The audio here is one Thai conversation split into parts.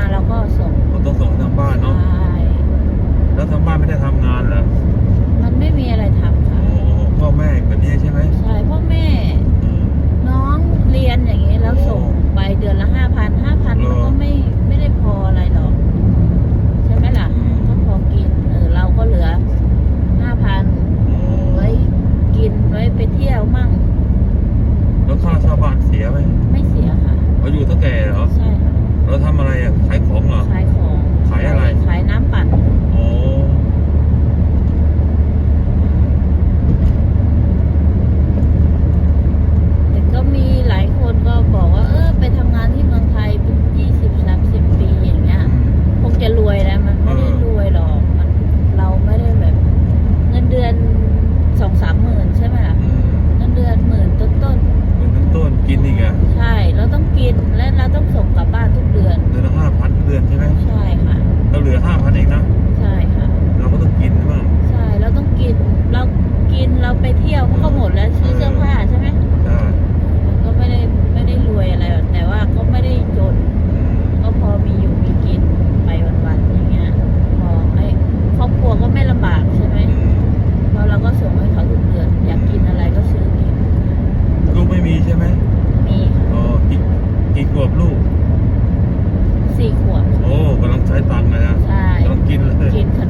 าเราก็ส่งมันต้องส่งทางบ้านเนาะ ใช่แล้วทางบ้านไม่ได้ทำงานเหรอมันไม่มีอะไรทำค่ะ โอ้พ่อแม่แบบนี้ใช่ไหมใช่พ่อแม่น้องเรียนอย่างนี้แล้วส่งไปเดือนละห้าพันห้าพันมันก็ไม่ไม่ได้พออะไรหรอก ใช่ไหมล่ะอืม ก็พอกินเออเราก็เหลือห้าพันไว้กินไว้ไปเที่ยวมั่งแล้วค่าเช่าบ้านเสียไหมไม่เสียค่ะ เราอยู่เท่าแก่เหรอ ใช่ค่ะ เราทำอะไรอะ กินเลย กินข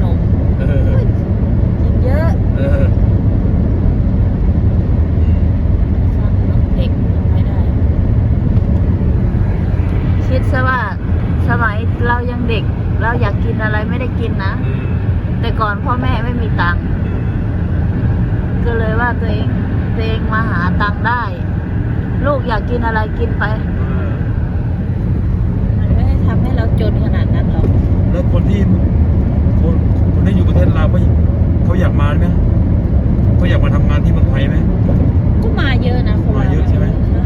นม เขาอยากมาไหมเขาอยากมาทำงานที่เมืองไทยไหมก็มาเยอะนะคนมาเยอะใช่ไหมใช่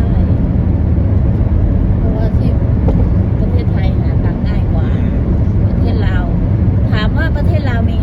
เพราะว่าที่ประเทศไทยหาตังง่ายกว่า ประเทศลาวถามว่าประเทศลาวมี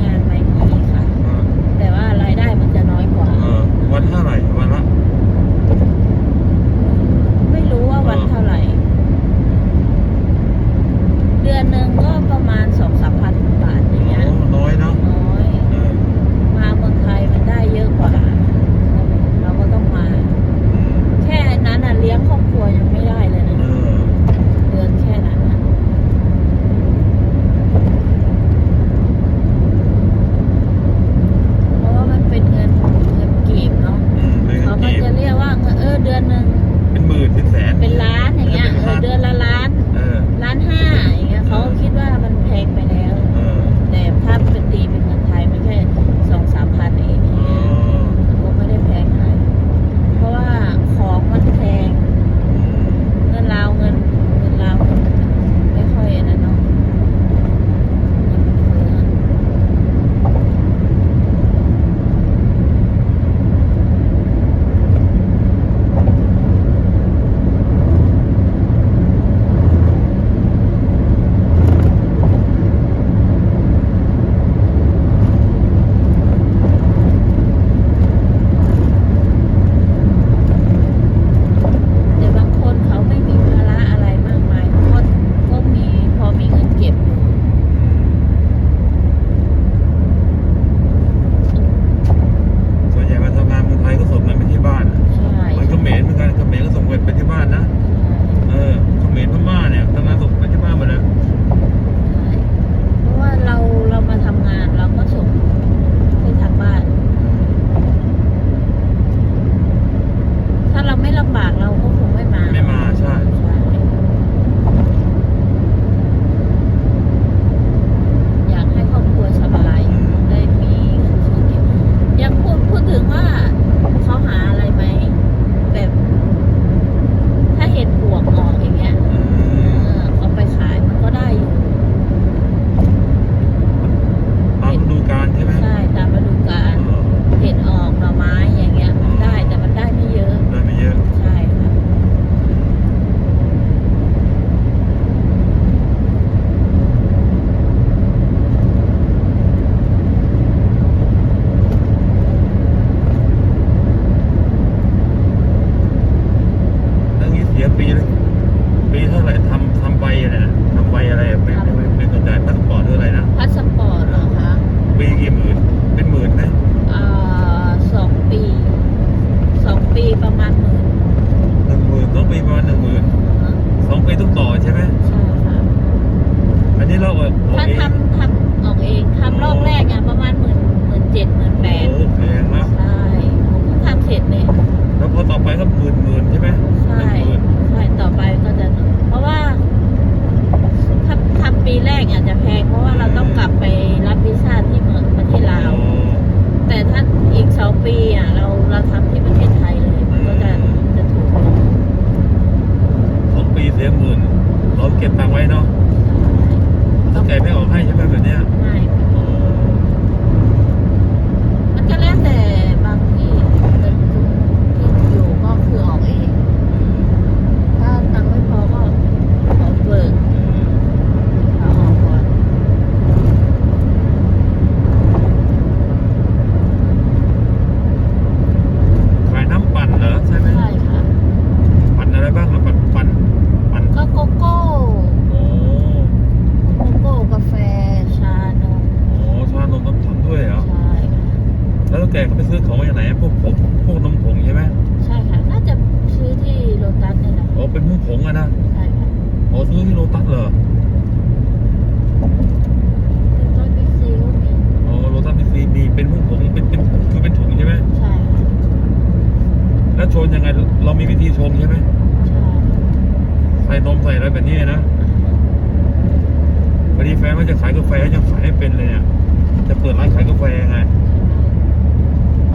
ยังไง เรามีวิธีชงใช่ไหมใส่นมใส่อะไรแบบนี้นะพอดีแฟนว่าจะขายกาแฟยังขายไม่เป็นเลยเนี่ยจะเปิดร้านขายกาแฟยังไง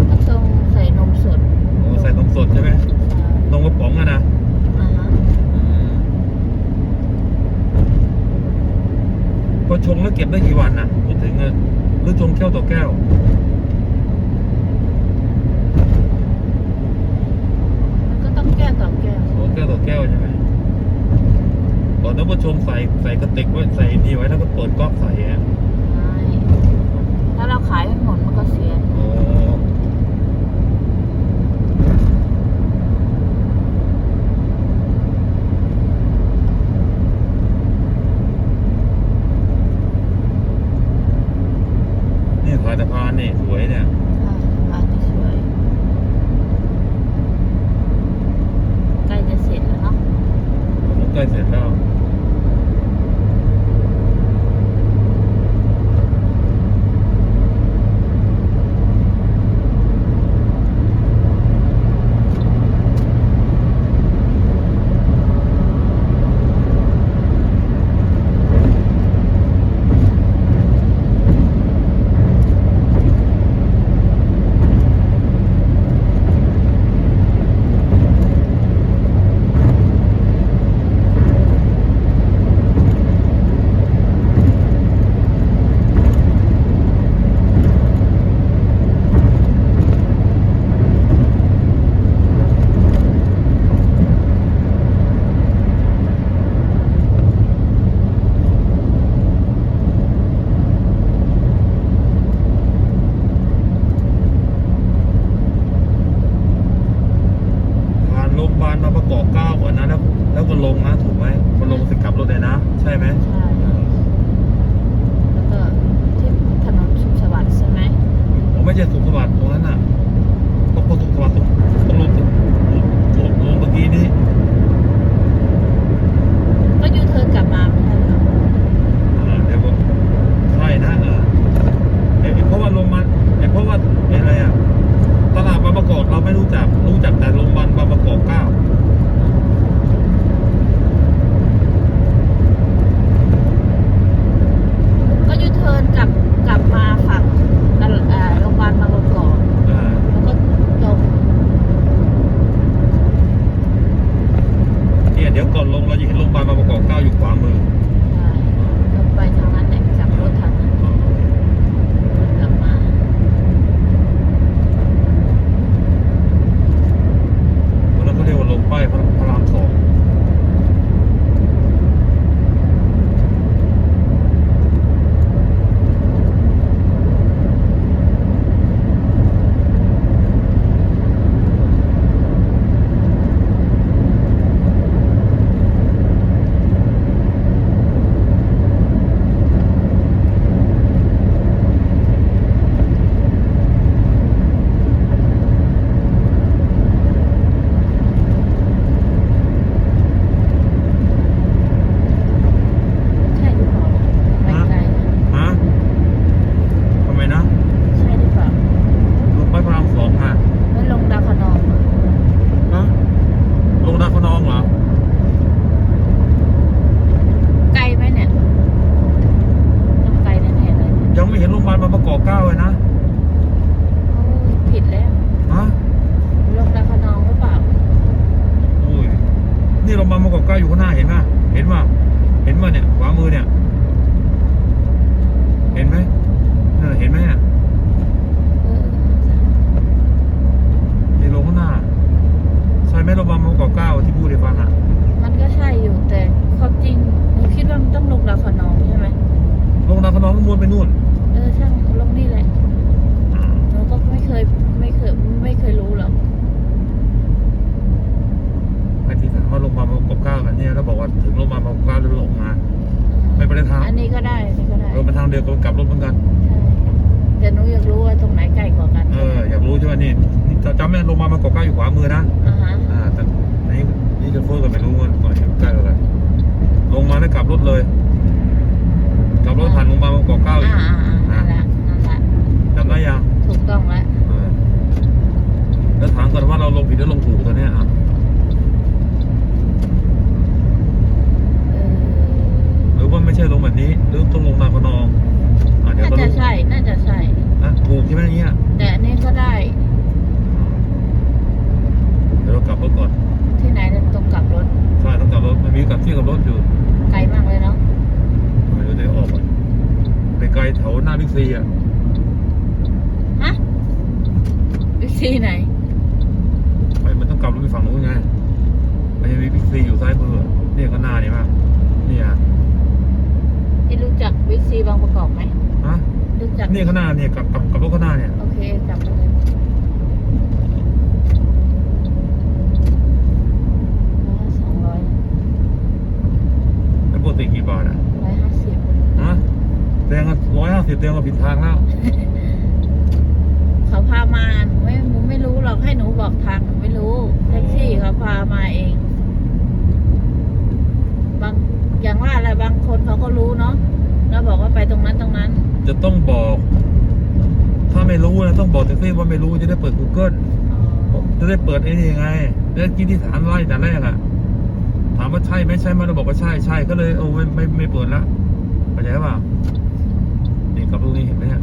ต้องใส่นมสดโอ้ใส่นมสดใช่ไหมนมกระป๋องอะนะพอชงแล้วเก็บได้กี่วันนะพูดถึงเงินหรือชงแก้วต่อแก้ว ไว้แล้วก็เปิดก๊อกใส่ใช่แล้วเราขายให้หมดมันก็เสีย อ๋อเนี่ยสายสะพานนี่สวยเนี่ย ลมกเก้าอยู่ขวามือนะ อ่าฮะ อ่าแต่นี่นี่จะเฟิร์ก็ไม่รู้ว่าก่อนจะใกล้อะไรลงมาแล้วกลับรถเลย กลับรถผ่านโรงพยาบาลมกเก้าอี อ่าก อ่าอ่านั่นแหละนั่นแหละ จำได้ยัง ถูกต้องแล้ว เออแล้วถามก่อนว่าเราลงผิดหรือลงถูกตอนเนี้ยอะ เออ หรือว่าไม่ใช่ลงแบบนี้ หรือต้องลงนาพนองอะเดี๋ยว น่า ก็ จะ รู้ ใช่ น่าจะใช่ อะถูกใช่ไหมอย่างเงี้ย แต่อันนี้ก็ได้ เดี๋ยวเรากลับรถก่อน ที่ไหนเนี่ยตรงกลับรถ ใช่ต้องกลับรถมันมีกลับที่กลับรถอยู่ ไกลมากเลยเนาะ ไม่รู้จะออกก่อนไปไกลแถวหน้าบิ๊กซีอะ ฮะบิ๊ก ซีไหนไปมันต้องกลับรถไปฝั่งนู้นไง มันจะมีบิ๊กซีอยู่ซ้ายมือเนี่ยก็หน้านี่มากนี่อะที่รู้จักบิ๊กซีบางประกอบไหมฮะรู้จักนี่ข้างหน้าเนี่ยกลับกลับกลับรถข้างหน้าเนี่ย โอเคกลับมาเลยสองร้อยแล้วปกติกี่บาทอะร้อยห้าสิบฮะแดงร้อยห้าสิบแดงก็ผิดทางแล้ว เขาพามาหนูไม่หนูไม่รู้หรอกให้หนูบอกทางหนูไม่รู้แท็กซี่เขาพามาเอง บางอย่างว่าอะไรบางคนเขาก็รู้เนาะแล้วบอกว่าไป ตรงนั้นตรงนั้น จะต้องบอก ถ้าไม่รู้นะต้องบอกแท็กซี่ว่าไม่รู้จะได้เปิด Google อ๋อจะได้เปิดไอ้นี่ไงแล้วกินที่ถามไล่แต่แรกอะถามว่าใช่ไหมใช่ไหมเราบอกว่าใช่ใช่ก็เลยโอ้ไม่ไม่ไม่เปิดละเข้าใจป่ะนี่กับลูกนี้เห็นไหมเนี่ย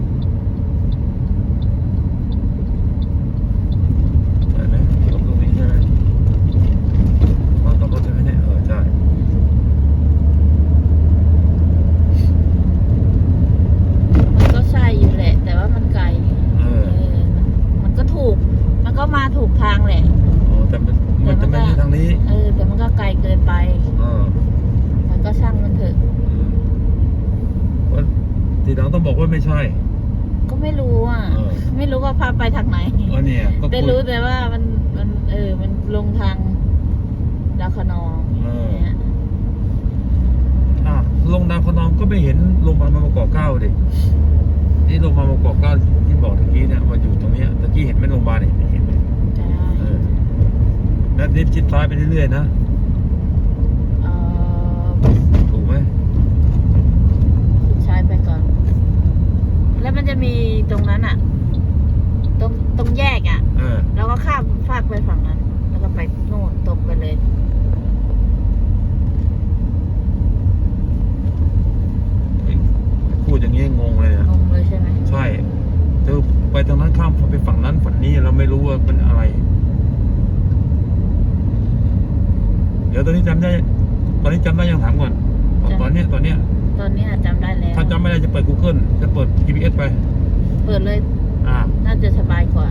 เห็นไหมกับลูกนี้ใช่ไหมวางกับรถใช่ไหมเนี่ยเออใช่ มันก็ใช่อยู่แหละ แต่ว่ามันไกล เอ เอ อ อมันก็ถูก มันก็มาถูกทางแหละ โอ้แต่มันมันจะไม่ใช่ทางนี้ เออ แต่มันก็ไกลเกินไป เออ มันก็ช่างมันเถอะ อืมว่าทีหลังต้องบอกว่าไม่ใช่ ก็ไม่รู้อะ เออ ไม่รู้ว่าพาไปทางไหนเออเนี่ยก็ได้คุยรู้แต่ว่ามันมันเออ มันลงทางดาวคะนองเออเนี่ยอะลงดาวคะนองก็ไม่เห็นโรงพยาบาลมากอกเก้าดินี่โรงพยาบาลมากอกเก้าที่บอกตะกี้เนี่ยมาอยู่ตรงเนี้ยตะกี้เห็นไหมโรงพยาบาลเนี่ยเห็นไหมได้เออแล้วนิดชิดซ้ายไปเรื่อยๆนะเออถูกไหมใช้ไปก่อน แล้วมันจะมีตรงนั้นอะ ตรงตรงแยกอะ เออ แล้วก็ข้ามฟา กไปฝั่งนั้น แล้วก็ไปโน่นตรงไปเลยพูดอย่างนี้งงเลยอะงงเลยใช่ไหมใช่เธอไปทางนั้นข้ามไปฝั่งนั้นฝั่งนี้เราไม่รู้ว่ามันอะไร เดี๋ยวตอนนี้จำได้ ตอนนี้จำได้ยังถามก่อน ตอนเนี้ยตอนเนี้ยตอนนี้จำได้แล้ว ถ้าจำไม่ได้จะเปิด Google จะเปิด GPS ไป เปิดเลย อ่า น่าจะสบายกว่า